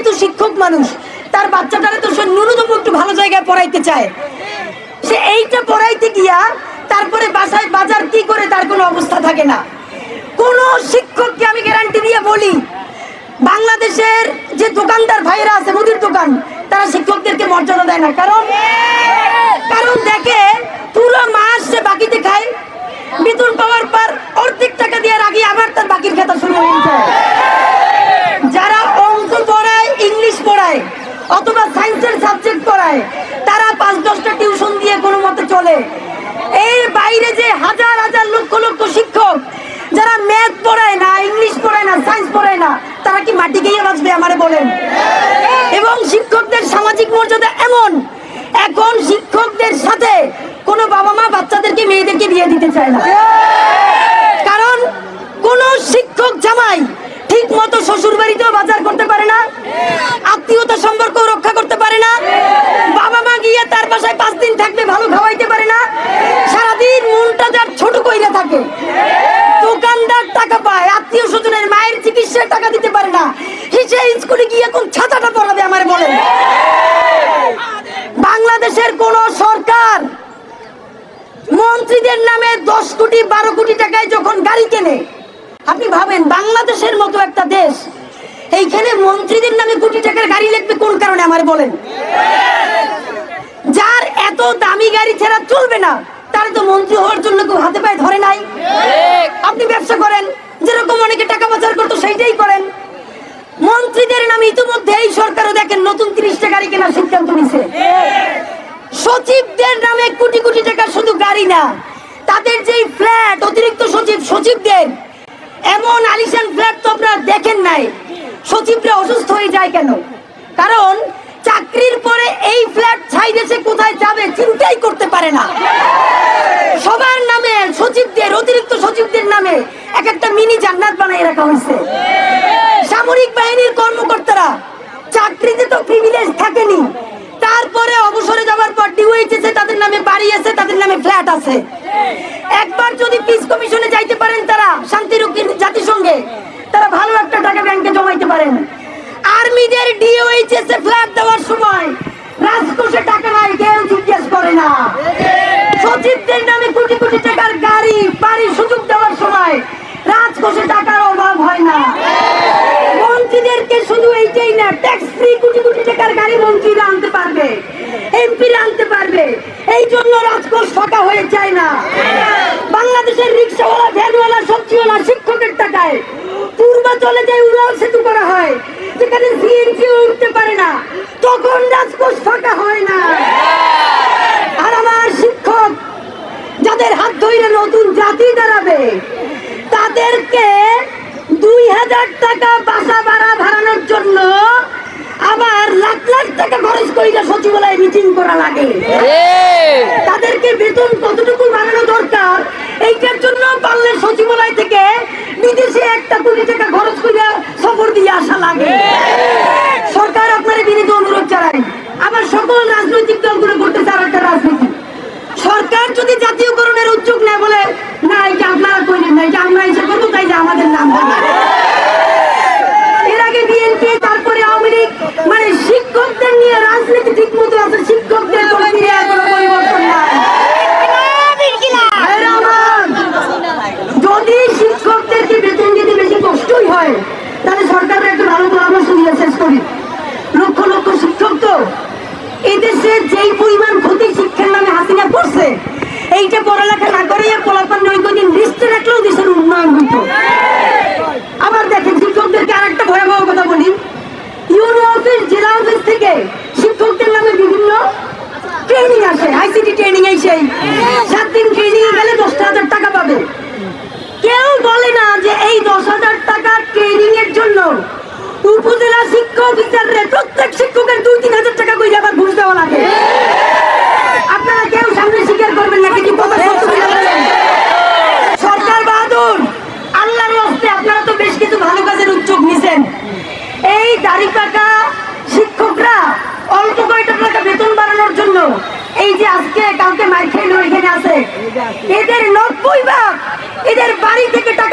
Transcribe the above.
যেহেতু শিক্ষক মানুষ, তার বাচ্চাটারে তো সে ন্যূনতম একটু ভালো জায়গায় পড়াইতে চায়। সে এইটা পড়াইতে গিয়া তারপরে বাসায় বাজার কি করে তার কোনো অবস্থা থাকে না। কোন শিক্ষককে আমি গ্যারান্টি দিয়ে বলি, বাংলাদেশের যে দোকানদার ভাইরা আছে, মুদির দোকান, তারা শিক্ষকদেরকে মর্যাদা দেয় না। কারণ কারণ দেখে পুরো মাস সে বাকিতে খায় বেতন পাওয়ার পর অর্ধেক টাকা দিয়ে রাখি আবার তার বাকির খাতা শুরু হয়ে যায় যারা অঙ্ক পড়ায় ইংলিশ পড়ায় অথবা সায়েন্সের সাবজেক্ট পড়ায় তারা পাঁচ দশটা টিউশন দিয়ে কোনো এর বাইরে যে হাজার হাজার লক্ষ লক্ষ শিক্ষক, যারা ম্যাথ পড়ায় না, ইংলিশ পড়ায় না, সায়েন্স পড়ায় না, তারা কি মাটি গিয়ে বাঁচবে আমারে বলেন? এবং শিক্ষকদের সামাজিক মর্যাদা এমন, এখন শিক্ষকদের সাথে কোনো বাবা মা বাচ্চাদেরকে, মেয়েদেরকে বিয়ে দিতে চায় না। কারণ কোন শিক্ষক জামাই ঠিক মতো শ্বশুর বাড়িতেও বাজার করতে পারে না আত্মীয়তা সম্পর্ক রক্ষা করতে পারে না, বাবা মা গিয়ে তার বাসায় পাঁচ দিন থাকবে, ভালো খাওয়াইতে না, সারাদিন মনটা যার ছোট কইরা থাকে। দোকানদার টাকা পায়, আত্মীয় স্বজনের মায়ের চিকিৎসার টাকা দিতে পারে না। সে স্কুলে গিয়ে কোন ছাতাটা পড়াবে আমার বলেন। বাংলাদেশের কোন সরকার মন্ত্রীদের নামে দশ কোটি, বারো কোটি টাকায় যখন গাড়ি কেনে, আপনি ভাবেন বাংলাদেশের মতো একটা দেশ, এইখানে মন্ত্রীদের নামে কোটি টাকার গাড়ি লিখবে কোন কারণে আমার বলেন? এত দামি গাড়ি ছাড়া চলবে না। তার তো মন্ত্রী হওয়ার জন্য কেউ হাতে পায়ে ধরে নাই। আপনি ব্যবসা করেন, যেরকম অনেকে টাকা পাচার করতো সেইটাই করেন। মন্ত্রীদের নামে ইতিমধ্যে এই সরকারও দেখেন নতুন তিরিশটা গাড়ি কেনার সিদ্ধান্ত নিছে সচিবদের নামে কোটি কোটি টাকা শুধু গাড়ি না, তাদের যেই ফ্ল্যাট, অতিরিক্ত সচিব, সচিবদের, এমন আলিশান ফ্ল্যাট তো আপনারা দেখেন নাই। সচিবরা অসুস্থ হয়ে যায় কেন? কারণ চাকরির পরে এই ফ্ল্যাট ছাইড়েছে কোথায় যাবে চিন্তাই করতে পারে না। সবার নামে, সচিবদের, অতিরিক্ত সচিবদের নামে এক একটা মিনি জান্নাত বানাই রাখা হয়েছে। সামরিক বাহিনীর কর্মকর্তারা চাকরিতে তো প্রিভিলেজ থাকেনি। তারপরে অবসরে যাওয়ার পর ডিওএইচএস তাদের নামে বাড়ি আছে, তাদের নামে ফ্ল্যাট আছে। একবার যদি পিস কমিশনে যাইতে পারেন তারা শান্তিরক্ষীর জাতিসংঘে, তারা ভালো একটা টাকা ব্যাংকে জমাইতে পারেন। আর্মিদের ডিওএইচএস এ ফ্ল্যাট দেওয়ার সময় রাজকোষে টাকা নাই, কেউ জিজ্ঞেস করে না। সচিবদের নামে কোটি কোটি টাকার গাড়ি, বাড়ি সুযোগ দেওয়ার সময় রাজকোষে টাকার অভাব হয় না। মন্ত্রীদেরকে শুধু এইটাই না ট্যাক্স ফ্রি কোটি কোটি টাকার গাড়ি মন্ত্রীরা আনতে পারবে এমপিরা আনতে পারবে। এই জন্য রাজকোষ ফাঁকা হয়ে যায় না বাংলাদেশের রিক্সাওয়ালা ভ্যানওয়ালা সবজিওয়ালা শিক্ষকের টাকায় পূর্বাচলে যে উড়াল সেতু করা হয় যেখানে সিএনজি উঠতে পারে না তখন রাজকোষ ফাঁকা হয় না আর আমার শিক্ষক যাদের হাত ধরে নতুন জাতি দাঁড়াবে। তাদেরকে দুই হাজার টাকা বাসা ভাড়া ভাড়ানোর জন্য আবার লাখ লাখ টাকা খরচ করিলে সচিবালয়ে মিটিং করা লাগে তাদেরকে বেতন কতটুকু বাড়ানো দরকার এইটার জন্য পারলে সচিবালয় থেকে বিদেশে একটা কোটি টাকা খরচ কইরা সফর দিয়ে আসা লাগে সরকার আপনার বিনীত অনুরোধ জানাই আবার সকল রাজনৈতিক দলগুলো করতে চার একটা রাজনীতি সরকার যদি জাতীয়করণের উদ্যোগ নেয় বলে না এটা আপনারা কইলেন না এটা আমরা এসে করব তাই যে আমাদের নাম বলে এর আগে বিএনপি তারপরে আওয়ামী লীগ মানে শিক্ষকদের নিয়ে রাজনীতি ঠিক মতো আছে শিক্ষকদের কোনো নিয়ে কোনো পরিবর্তন নাই ভাইরা আমার, যদি শিক্ষকদেরকে বেতন দিতে বেশি কষ্টই হয় তাহলে সরকারের একটা ভালো পরামর্শ দিয়ে শেষ করি লক্ষ লক্ষ শিক্ষক তো। এদেশে যেই পরিমাণ ক্ষতি শিক্ষার নামে হাসিনা করছে, এইটা পড়ালেখা না করে পোলাপান নয় কদিন লিস্টে রাখলেও দেশের উন্নয়ন হইত আবার দেখেন শিক্ষকদেরকে আরেকটা ভয়াবহ কথা বলি ইউনো অফিস জেলা অফিস থেকে শিক্ষকদের নামে বিভিন্ন ট্রেনিং আসে আইসিটি ট্রেনিং এই সেই সাত দিন ট্রেনিং গেলে দশটা হাজার টাকা পাবে কেউ বলে না যে এই দশ হাজার টাকা ট্রেনিং এর জন্য উপজেলা শিক্ষা অফিসারের প্রত্যেক শিক্ষকের দুই তিন হাজার টাকা করে আবার ঘুষ দেওয়া লাগে আপনারা কেউ সামনে স্বীকার করবেন না কি কথা সত্য কিনা বলেন? সরকার বাহাদুর আল্লাহর হস্তে আপনারা তো বেশ কিছু ভালো কাজের উদ্যোগ নিছেন এই দাড়ি শিক্ষকরা অল্প কয়টা বেতন বাড়ানোর জন্য এই যে আজকে কালকে মাইক খেলো আছে। এদের নব্বই ভাগ এদের বাড়ি থেকে টাকা